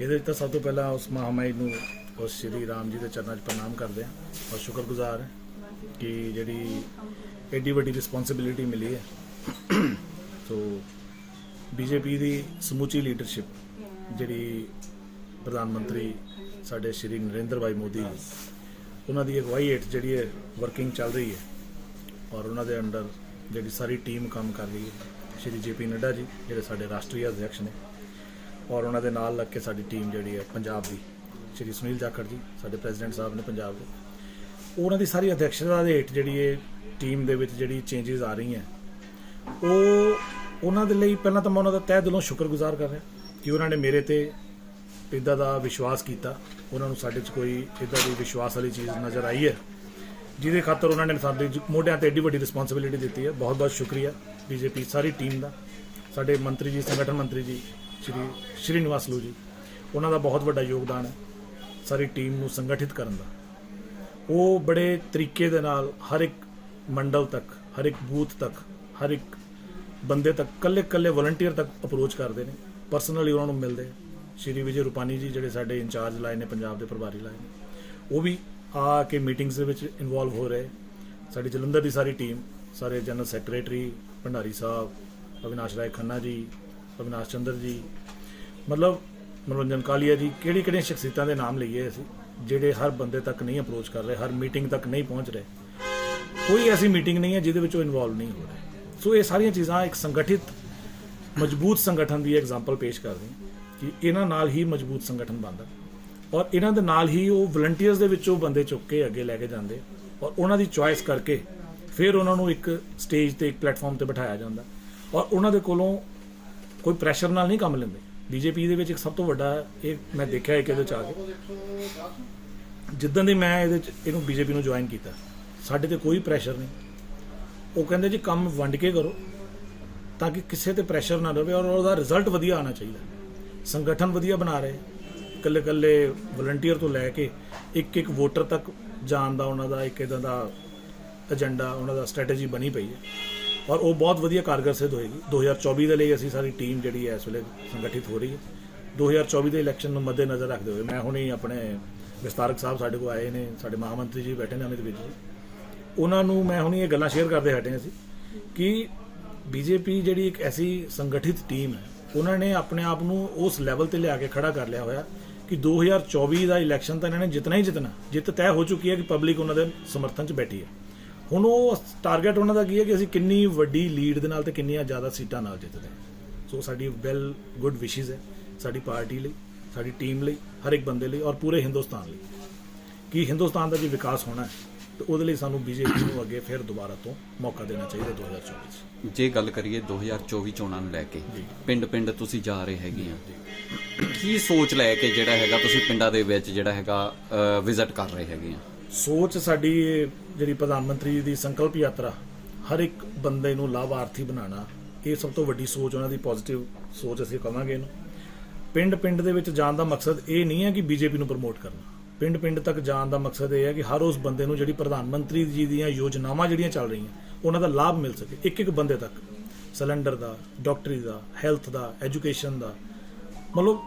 ਇਹਦੇ ਵਿੱਚ ਤਾਂ ਸਭ ਤੋਂ ਪਹਿਲਾਂ ਉਸ ਮਹਾਮਾਈ ਨੂੰ ਉਸ ਸ਼੍ਰੀ ਰਾਮ ਜੀ ਦੇ ਚਰਨਾਂ 'ਚ ਪ੍ਰਣਾਮ ਕਰਦੇ ਹਾਂ। ਔਰ ਸ਼ੁਕਰਗੁਜ਼ਾਰ ਹਾਂ ਕਿ ਜਿਹੜੀ ਐਡੀ ਵੱਡੀ ਰਿਸਪੌਂਸਿਬਿਲਿਟੀ ਮਿਲੀ ਹੈ। ਸੋ ਬੀਜੇਪੀ ਦੀ ਸਮੁੱਚੀ ਲੀਡਰਸ਼ਿਪ ਜਿਹੜੀ ਪ੍ਰਧਾਨ ਮੰਤਰੀ ਸਾਡੇ ਸ਼੍ਰੀ ਨਰਿੰਦਰ ਭਾਈ ਮੋਦੀ ਜੀ, ਉਹਨਾਂ ਦੀ ਅਗਵਾਈ ਹੇਠ ਜਿਹੜੀ ਹੈ ਵਰਕਿੰਗ ਚੱਲ ਰਹੀ ਹੈ ਔਰ ਉਹਨਾਂ ਦੇ ਅੰਡਰ ਜਿਹੜੀ ਸਾਰੀ ਟੀਮ ਕੰਮ ਕਰ ਰਹੀ ਹੈ ਸ਼੍ਰੀ ਜੇਪੀ ਨੱਡਾ ਜੀ ਜਿਹੜੇ ਸਾਡੇ ਰਾਸ਼ਟਰੀ ਅਧਿਕਸ਼ ਨੇ। ਔਰ ਉਹਨਾਂ ਦੇ ਨਾਲ ਲੱਗ ਕੇ ਸਾਡੀ ਟੀਮ ਜਿਹੜੀ ਹੈ ਪੰਜਾਬ ਦੀ, ਸ਼੍ਰੀ ਸੁਨੀਲ ਜਾਖੜ ਜੀ, ਸਾਡੇ ਪ੍ਰੈਜ਼ੀਡੈਂਟ ਸਾਹਿਬ ਨੇ ਪੰਜਾਬ ਦੇ। ਉਹਨਾਂ ਦੀ ਸਾਰੀ ਅਧਿਕਸ਼ਤਾ ਦੇ ਹੇਠ ਜਿਹੜੀ ਇਹ ਟੀਮ ਦੇ ਵਿੱਚ ਜਿਹੜੀ ਚੇਂਜਸ ਆ ਰਹੀਆਂ। ਉਹ, ਉਹਨਾਂ ਦੇ ਲਈ ਪਹਿਲਾਂ ਤਾਂ ਮੈਂ ਉਹਨਾਂ ਦਾ ਤਹਿ ਦਿਲੋਂ ਸ਼ੁਕਰਗੁਜ਼ਾਰ ਕਰ ਰਿਹਾ ਕਿ ਉਹਨਾਂ ਨੇ ਮੇਰੇ ਤੇ ਇਦਾਂ ਦਾ ਵਿਸ਼ਵਾਸ ਕੀਤਾ। ਉਹਨਾਂ ਨੂੰ ਸਾਡੇ 'ਚ ਕੋਈ ਇਦਾਂ ਦੀ ਵਿਸ਼ਵਾਸ ਵਾਲੀ ਚੀਜ਼ ਨਜ਼ਰ ਆਈ ਹੈ। ਜਿਹਦੇ ਖਾਤਰ ਉਹਨਾਂ ਨੇ ਸਾਡੇ ਮੋਢਿਆਂ ਤੇ ਐਡੀ ਵੱਡੀ ਰਿਸਪੌਂਸਿਬਿਲਿਟੀ ਦਿੱਤੀ ਹੈ। ਬਹੁਤ ਬਹੁਤ ਸ਼ੁਕਰੀਆ ਬੀਜੇਪੀ ਸਾਰੀ ਟੀਮ ਦਾ। ਸਾਡੇ ਮੰਤਰੀ ਜੀ, ਸੰਗਠਨ ਮੰਤਰੀ ਜੀ ਸ਼੍ਰੀ ਸ਼੍ਰੀਨਿਵਾਸ ਲੂ ਜੀ। ਉਹਨਾਂ ਦਾ ਬਹੁਤ ਵੱਡਾ ਯੋਗਦਾਨ ਹੈ ਸਾਰੀ ਟੀਮ ਨੂੰ ਸੰਗਠਿਤ ਕਰਨ ਦਾ। ਉਹ ਬੜੇ ਤਰੀਕੇ ਦੇ ਨਾਲ ਹਰ ਇੱਕ ਮੰਡਲ ਤੱਕ, ਹਰ ਇੱਕ ਬੂਥ ਤੱਕ, ਹਰ ਇੱਕ ਬੰਦੇ ਤੱਕ ਕੱਲੇ ਕੱਲੇ ਵਲੰਟੀਅਰ ਤੱਕ ਅਪਰੋਚ ਕਰਦੇ ਨੇ। ਪਰਸਨਲੀ ਉਹਨਾਂ ਨੂੰ ਮਿਲਦੇ ਸ਼੍ਰੀ ਵਿਜੇ ਰੂਪਾਨੀ ਜੀ ਜਿਹੜੇ ਸਾਡੇ ਇੰਚਾਰਜ ਲਾਏ ਨੇ, ਪੰਜਾਬ ਦੇ ਪ੍ਰਭਾਰੀ ਲਾਏ ਨੇ। ਉਹ ਵੀ ਆ ਕੇ ਮੀਟਿੰਗਸ ਦੇ ਵਿੱਚ ਇਨਵੋਲਵ ਹੋ ਰਹੇ। ਸਾਡੀ ਜਲੰਧਰ ਦੀ ਸਾਰੀ ਟੀਮ ਸਾਰੇ ਜਨਰਲ ਸੈਕਟਰੀ ਭੰਡਾਰੀ ਸਾਹਿਬ, ਅਵਿਨਾਸ਼ ਰਾਏ ਖੰਨਾ ਜੀ ਅਵਿਨਾਸ਼ ਚੰਦਰ ਜੀ। ਮਤਲਬ ਮਨੋਰੰਜਨ ਕਾਲੀਆ ਜੀ, ਕਿਹੜੀ ਕਿਹੜੀਆਂ ਸ਼ਖਸੀਅਤਾਂ ਦੇ ਨਾਮ ਲਈਏ ਅਸੀਂ, ਜਿਹੜੇ ਹਰ ਬੰਦੇ ਤੱਕ ਨਹੀਂ ਅਪਰੋਚ ਕਰ ਰਹੇ, ਹਰ ਮੀਟਿੰਗ ਤੱਕ ਨਹੀਂ ਪਹੁੰਚ ਰਹੇ। ਕੋਈ ਐਸੀ ਮੀਟਿੰਗ ਨਹੀਂ ਹੈ ਜਿਹਦੇ ਵਿੱਚ ਉਹ ਇਨਵੋਲਵ ਨਹੀਂ ਹੋ ਰਹੇ। ਸੋ ਇਹ ਸਾਰੀਆਂ ਚੀਜ਼ਾਂ ਇੱਕ ਸੰਗਠਿਤ, ਮਜ਼ਬੂਤ ਸੰਗਠਨ ਦੀ ਐਗਜ਼ਾਮਪਲ ਪੇਸ਼ ਕਰਦੀਆਂ ਕਿ ਇਹਨਾਂ ਨਾਲ ਹੀ ਮਜ਼ਬੂਤ ਸੰਗਠਨ ਬਣਦਾ। ਔਰ ਇਹਨਾਂ ਦੇ ਨਾਲ ਹੀ ਉਹ ਵਲੰਟੀਅਰਸ ਦੇ ਵਿੱਚੋਂ ਬੰਦੇ ਚੁੱਕ ਕੇ ਅੱਗੇ ਲੈ ਕੇ ਜਾਂਦੇ। ਔਰ ਉਹਨਾਂ ਦੀ ਚੁਆਇਸ ਕਰਕੇ ਫਿਰ ਉਹਨਾਂ ਨੂੰ ਇੱਕ ਸਟੇਜ ਤੇ, ਇੱਕ ਪਲੇਟਫਾਰਮ ਤੇ ਬਿਠਾਇਆ ਜਾਂਦਾ। ਔਰ ਉਹਨਾਂ ਦੇ ਕੋਲੋਂ ਕੋਈ ਪ੍ਰੈਸ਼ਰ ਨਾਲ ਨਹੀਂ ਕੰਮ ਲੈਂਦੇ। ਬੀਜੇਪੀ ਦੇ ਵਿੱਚ ਇੱਕ ਸਭ ਤੋਂ ਵੱਡਾ ਇਹ ਮੈਂ ਦੇਖਿਆ ਇੱਕ ਇਹਦੇ ਚ ਆ ਕੇ। ਜਿੱਦਾਂ ਦੇ ਮੈਂ ਇਹਦੇ ਚ ਇਹਨੂੰ ਬੀਜੇਪੀ ਨੂੰ ਜੁਆਇਨ ਕੀਤਾ, ਸਾਡੇ ਤੇ ਕੋਈ ਪ੍ਰੈਸ਼ਰ ਨਹੀਂ। ਉਹ ਕਹਿੰਦੇ ਜੀ ਕੰਮ ਵੰਡ ਕੇ ਕਰੋ, ਤਾਂ ਕਿ ਕਿਸੇ ਤੇ ਪ੍ਰੈਸ਼ਰ ਨਾ ਰਹੇ ਔਰ ਉਹਦਾ ਰਿਜ਼ਲਟ ਵਧੀਆ ਆਣਾ ਚਾਹੀਦਾ। ਸੰਗਠਨ ਵਧੀਆ ਬਣਾ ਰਹੇ ਇਕੱਲੇ ਇਕੱਲੇ ਵਲੰਟੀਅਰ ਤੋਂ ਲੈ ਕੇ ਇੱਕ ਇੱਕ ਵੋਟਰ ਤੱਕ ਜਾਣ ਦਾ ਉਹਨਾਂ ਦਾ ਇੱਕ ਇਦਾਂ ਦਾ ਏਜੰਡਾ ਉਹਨਾਂ ਦਾ ਸਟ੍ਰੈਟਜੀ ਬਣੀ ਪਈ ਹੈ। ਔਰ ਉਹ ਬਹੁਤ ਵਧੀਆ ਕਾਰਗਰ ਸਿੱਧ ਹੋਏਗੀ। 2024 ਦੇ ਲਈ ਅਸੀਂ ਸਾਰੀ ਟੀਮ ਜਿਹੜੀ ਹੈ ਇਸ ਵੇਲੇ ਸੰਗਠਿਤ ਹੋ ਰਹੀ ਹੈ। 2024 ਦੇ ਇਲੈਕਸ਼ਨ ਨੂੰ ਮੱਦੇਨਜ਼ਰ ਰੱਖਦੇ ਹੋਏ ਮੈਂ ਹੁਣੇ ਆਪਣੇ ਵਿਸਤਾਰਕ ਸਾਹਿਬ ਸਾਡੇ ਕੋਲ ਆਏ ਨੇ, ਸਾਡੇ ਮਹਾਮੰਤਰੀ ਜੀ ਬੈਠੇ ਨੇ ਅਮਿਤ ਵਿਜ ਜੀ। ਉਹਨਾਂ ਨੂੰ ਮੈਂ ਹੁਣੀ ਇਹ ਗੱਲਾਂ ਸ਼ੇਅਰ ਕਰਦੇ ਹਟੇ ਸੀ ਕਿ ਬੀਜੇਪੀ ਜਿਹੜੀ ਇੱਕ ਐਸੀ ਸੰਗਠਿਤ ਟੀਮ ਹੈ, ਉਹਨਾਂ ਨੇ ਆਪਣੇ ਆਪ ਨੂੰ ਉਸ ਲੈਵਲ ਤੇ ਲਿਆ ਕੇ ਖੜਾ ਕਰ ਲਿਆ ਹੋਇਆ ਕਿ 2024 ਦਾ ਇਲੈਕਸ਼ਨ ਤਾਂ ਇਹਨਾਂ ਨੇ ਜਿੱਤਣਾ ਹੀ ਜਿੱਤਣਾ। ਜਿੱਤ ਤੈਅ ਹੋ ਚੁੱਕੀ ਹੈ ਕਿ ਪਬਲਿਕ ਉਹਨਾਂ ਦੇ ਸਮਰਥਨ 'ਚ ਬੈਠੀ ਹੈ। ਹੁਣ ਉਹ ਟਾਰਗੇਟ ਉਹਨਾਂ ਦਾ ਕੀ ਹੈ ਕਿ ਅਸੀਂ ਕਿੰਨੀ ਵੱਡੀ ਲੀਡ ਦੇ ਨਾਲ ਤੇ ਕਿੰਨੀਆਂ ਜ਼ਿਆਦਾ ਸੀਟਾਂ ਨਾਲ ਜਿੱਤਦੇ ਹਾਂ। ਸੋ ਸਾਡੀ ਵੈਲ ਗੁੱਡ ਵਿਸ਼ੇਸ ਹੈ ਸਾਡੀ ਪਾਰਟੀ ਲਈ ਸਾਡੀ ਟੀਮ ਲਈ ਹਰ ਇੱਕ ਬੰਦੇ ਲਈ ਔਰ ਪੂਰੇ ਹਿੰਦੁਸਤਾਨ ਲਈ। ਕਿ ਹਿੰਦੁਸਤਾਨ ਦਾ ਜੇ ਵਿਕਾਸ ਹੋਣਾ ਹੈ ਤੇ ਉਹਦੇ ਲਈ ਸਾਨੂੰ ਬੀਜੇਪੀ ਨੂੰ ਅੱਗੇ ਫਿਰ ਦੁਬਾਰਾ ਤੋਂ ਮੌਕਾ ਦੇਣਾ ਚਾਹੀਦਾ 2024 ਚ। ਜੇ ਗੱਲ ਕਰੀਏ 2024 ਚੋਣਾਂ ਨੂੰ ਲੈ ਕੇ ਪਿੰਡ-ਪਿੰਡ ਤੁਸੀਂ ਜਾ ਰਹੇ ਹੈਗੇ ਆ। ਕੀ ਸੋਚ ਲੈ ਕੇ ਜਿਹੜਾ ਹੈਗਾ ਤੁਸੀਂ ਪਿੰਡਾਂ ਦੇ ਵਿੱਚ ਜਿਹੜਾ ਹੈਗਾ ਵਿਜ਼ਿਟ ਕਰ ਰਹੇ ਹੈਗੇ ਆ? ਸੋਚ ਸਾਡੀ ਜਿਹੜੀ ਪ੍ਰਧਾਨ ਮੰਤਰੀ ਦੀ ਸੰਕਲਪ ਯਾਤਰਾ, ਹਰ ਇੱਕ ਬੰਦੇ ਨੂੰ ਲਾਭਾਰਥੀ ਬਣਾਉਣਾ, ਇਹ ਸਭ ਤੋਂ ਵੱਡੀ ਸੋਚ ਉਹਨਾਂ ਦੀ ਪੋਜ਼ਿਟਿਵ ਸੋਚ ਅਸੀਂ ਕਵਾਂਗੇ ਇਹਨੂੰ। ਪਿੰਡ ਪਿੰਡ ਦੇ ਵਿੱਚ ਜਾਣ ਦਾ ਮਕਸਦ ਇਹ ਨਹੀਂ ਹੈ ਕਿ ਬੀਜੇਪੀ ਨੂੰ ਪ੍ਰਮੋਟ ਕਰਨਾ। ਪਿੰਡ ਪਿੰਡ ਤੱਕ ਜਾਣ ਦਾ ਮਕਸਦ ਇਹ ਹੈ ਕਿ ਹਰ ਉਸ ਬੰਦੇ ਨੂੰ ਜਿਹੜੀ ਪ੍ਰਧਾਨ ਮੰਤਰੀ ਜੀ ਦੀਆਂ ਯੋਜਨਾਵਾਂ ਜਿਹੜੀਆਂ ਚੱਲ ਰਹੀਆਂ, ਉਹਨਾਂ ਦਾ ਲਾਭ ਮਿਲ ਸਕੇ ਇੱਕ ਇੱਕ ਬੰਦੇ ਤੱਕ। ਸਿਲੰਡਰ ਦਾ, ਡਾਕਟਰੀ ਦਾ ਹੈਲਥ ਦਾ ਐਜੂਕੇਸ਼ਨ ਦਾ। ਮਤਲਬ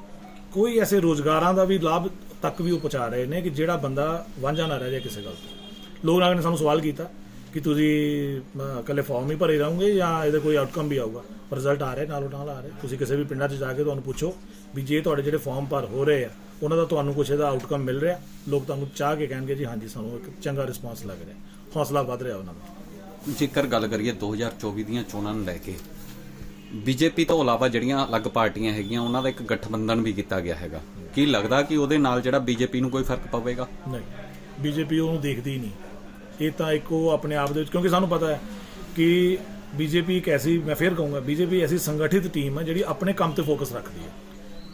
ਕੋਈ ਐਸੇ ਰੋਜ਼ਗਾਰਾਂ ਦਾ ਵੀ ਲਾਭ ਤੱਕ ਵੀ ਉਹ ਪਹੁੰਚਾ ਰਹੇ ਨੇ ਕਿ ਜਿਹੜਾ ਬੰਦਾ ਵਾਂਝਾ ਨਾ ਰਹਿ ਜਾਏ ਕਿਸੇ ਗੱਲ ਤੋਂ। ਲੋਕ ਨਾਗ ਨੇ ਸਾਨੂੰ ਸਵਾਲ ਕੀਤਾ ਕਿ ਤੁਸੀਂ ਅਹ, ਇਕੱਲੇ ਫਾਰਮ ਹੀ ਭਰੇ ਰਹੋਗੇ ਜਾਂ ਇਹਦਾ ਕੋਈ ਆਊਟਕਮ ਵੀ ਆਊਗਾ? ਰਿਜ਼ਲਟ ਆ ਰਿਹਾ ਨਾਲੋਂ ਨਾਲ ਆ ਰਿਹਾ। ਤੁਸੀਂ ਕਿਸੇ ਵੀ ਪਿੰਡਾਂ 'ਚ ਜਾ ਕੇ ਤੁਹਾਨੂੰ ਪੁੱਛੋ ਵੀ ਜੇ ਤੁਹਾਡੇ ਜਿਹੜੇ ਫਾਰਮ ਭਰ ਹੋ ਰਹੇ ਆ ਉਹਨਾਂ ਦਾ ਤੁਹਾਨੂੰ ਕੁਛ ਇਹਦਾ ਆਊਟਕਮ ਮਿਲ ਰਿਹਾ। ਲੋਕ ਤੁਹਾਨੂੰ ਚਾਹ ਕੇ ਕਹਿਣਗੇ ਜੀ ਹਾਂਜੀ ਸਾਨੂੰ ਇੱਕ ਚੰਗਾ ਰਿਸਪਾਂਸ ਲੱਗ ਰਿਹਾ ਹੌਸਲਾ ਵੱਧ ਰਿਹਾ ਉਹਨਾਂ ਦਾ। ਜੇਕਰ ਗੱਲ ਕਰੀਏ 2024 ਦੀਆਂ ਚੋਣਾਂ ਨੂੰ ਲੈ ਕੇ ਬੀਜੇਪੀ ਤੋਂ ਇਲਾਵਾ ਜਿਹੜੀਆਂ ਅਲੱਗ ਪਾਰਟੀਆਂ ਹੈਗੀਆਂ ਉਹਨਾਂ ਦਾ ਇੱਕ ਗਠਬੰਧਨ ਵੀ ਕੀਤਾ ਗਿਆ ਹੈਗਾ। ਕੀ ਲੱਗਦਾ ਕਿ ਉਹਦੇ ਨਾਲ ਜਿਹੜਾ ਬੀਜੇਪੀ ਨੂੰ ਕੋਈ ਫ਼ਰਕ ਪਵੇਗਾ? ਨਹੀਂ, ਬੀਜੇਪੀ ਉਹਨੂੰ ਦੇਖਦੀ ਹੀ ਨਹੀਂ। ਇਹ ਤਾਂ ਇੱਕ ਉਹ ਆਪਣੇ ਆਪ ਦੇ ਵਿੱਚ, ਕਿਉਂਕਿ ਸਾਨੂੰ ਪਤਾ ਹੈ ਕਿ ਬੀਜੇਪੀ ਇੱਕ ਐਸੀ, ਮੈਂ ਫੇਰ ਕਹੂੰਗਾ, ਬੀਜੇਪੀ ਐਸੀ ਸੰਗਠਿਤ ਟੀਮ ਹੈ ਜਿਹੜੀ ਆਪਣੇ ਕੰਮ ਤੇ ਫੋਕਸ ਰੱਖਦੀ ਹੈ।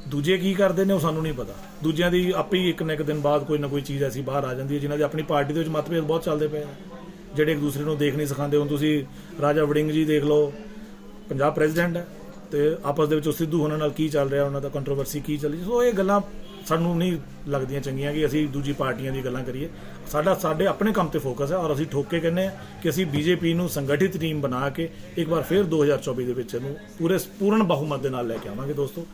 ਦੂਜੇ ਕੀ ਕਰਦੇ ਨੇ ਉਹ ਸਾਨੂੰ ਨਹੀਂ ਪਤਾ। ਦੂਜਿਆਂ ਦੀ ਆਪੇ ਹੀ ਇੱਕ ਨਾ ਇੱਕ ਦਿਨ ਬਾਅਦ ਕੋਈ ਨਾ ਕੋਈ ਚੀਜ਼ ਐਸੀ ਬਾਹਰ ਆ ਜਾਂਦੀ ਹੈ, ਜਿਨ੍ਹਾਂ ਦੇ ਆਪਣੀ ਪਾਰਟੀ ਦੇ ਵਿੱਚ ਮਤਭੇਦ ਬਹੁਤ ਚੱਲਦੇ ਪਏ ਆ ਜਿਹੜੇ ਇੱਕ ਦੂਸਰੇ ਨੂੰ ਦੇਖ ਨਹੀਂ ਸਿਖਾਉਂਦੇ, ਹੁਣ ਤੁਸੀਂ ਰਾਜਾ ਵੜਿੰਗ ਜੀ ਦੇਖ ਲਓ, ਪੰਜਾਬ ਪ੍ਰੈਜ਼ੀਡੈਂਟ ਹੈ। ਤੇ ਆਪਸ ਦੇ ਵਿੱਚ ਉਹ ਸਿੱਧੂ ਹੋਣਾ ਨਾਲ ਕੀ ਚੱਲ ਰਿਹਾ, ਉਹਨਾਂ ਦਾ ਕੰਟਰੋਵਰਸੀ ਕੀ ਚੱਲੀ ਸੋ ਇਹ ਗੱਲਾਂ ਸਾਨੂੰ ਨਹੀਂ ਲੱਗਦੀਆਂ ਚੰਗੀਆਂ ਕਿ ਅਸੀਂ ਦੂਜੀ ਪਾਰਟੀਆਂ ਦੀ ਗੱਲਾਂ ਕਰੀਏ। ਸਾਡਾ, ਸਾਡੇ ਆਪਣੇ ਕੰਮ ਤੇ ਫੋਕਸ ਹੈ ਔਰ ਅਸੀਂ ਠੋਕੇ ਕਹਿੰਦੇ ਹਾਂ ਕਿ ਅਸੀਂ ਬੀਜੇਪੀ ਨੂੰ ਸੰਗਠਿਤ ਟੀਮ ਬਣਾ ਕੇ ਇੱਕ ਵਾਰ ਫਿਰ 2024 ਦੇ ਵਿੱਚ ਇਹਨੂੰ ਪੂਰੇ, ਪੂਰਨ ਬਹੁਮਤ ਦੇ ਨਾਲ ਲੈ ਕੇ ਆਵਾਂਗੇ ਦੋਸਤੋ।